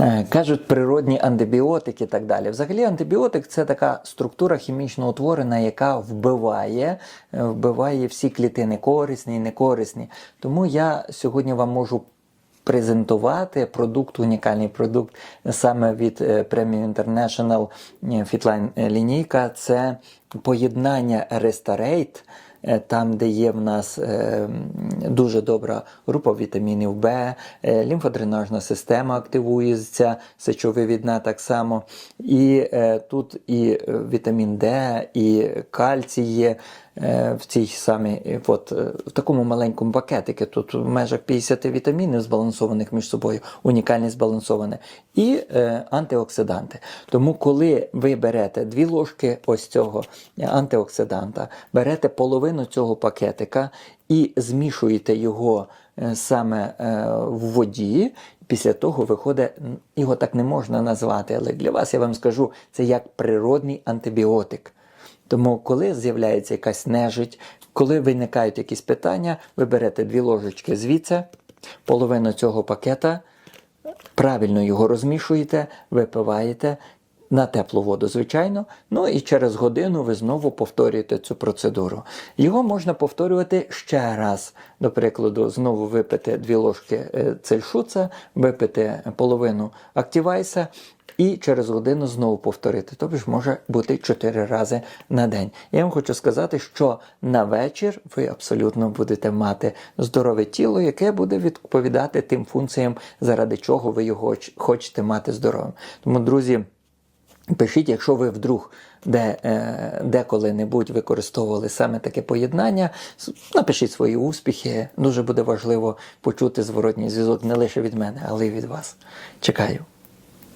Е, Кажуть, природні антибіотики і так далі. Взагалі, антибіотик це така структура хімічно утворена, яка вбиває, е, вбиває всі клітини, корисні і некорисні. Тому я сьогодні вам можу презентувати продукт, унікальний продукт саме від Premium International е, Fitline е, лінійка. Це поєднання е, там, де є в нас е, дуже добра група вітамінів Б, е, лімфодренажна система активується, сечовивідна так само. І е, тут і вітамін Д, і кальцій є в цій самій, от, в такому маленькому пакетику. Тут в межах 50 вітамінів збалансованих між собою, унікальні збалансоване, і антиоксиданти. Тому, коли ви берете дві ложки ось цього антиоксиданта, берете половину цього пакетика і змішуєте його е, саме е, в воді. Після того виходить, його так не можна назвати, але для вас я вам скажу, це як природний антибіотик. Тому, коли з'являється якась нежить, коли виникають якісь питання, ви берете дві ложечки звідси, половину цього пакета, правильно його розмішуєте, випиваєте на теплу воду, звичайно. Ну і через годину ви знову повторюєте цю процедуру. Його можна повторювати ще раз. До прикладу, знову випити дві ложки е, цельшуца, випити половину активайса. І через годину знову повторити. Тобто ж може бути 4 рази на день. Я вам хочу сказати, що на вечір ви абсолютно будете мати здорове тіло, яке буде відповідати тим функціям, заради чого ви його хочете мати здоровим. Тому, друзі, Пишіть, якщо ви вдруг де, е, деколи-небудь використовували саме таке поєднання, напишіть свої успіхи. Дуже буде важливо почути зворотній зв'язок не лише від мене, але й від вас. Чекаю.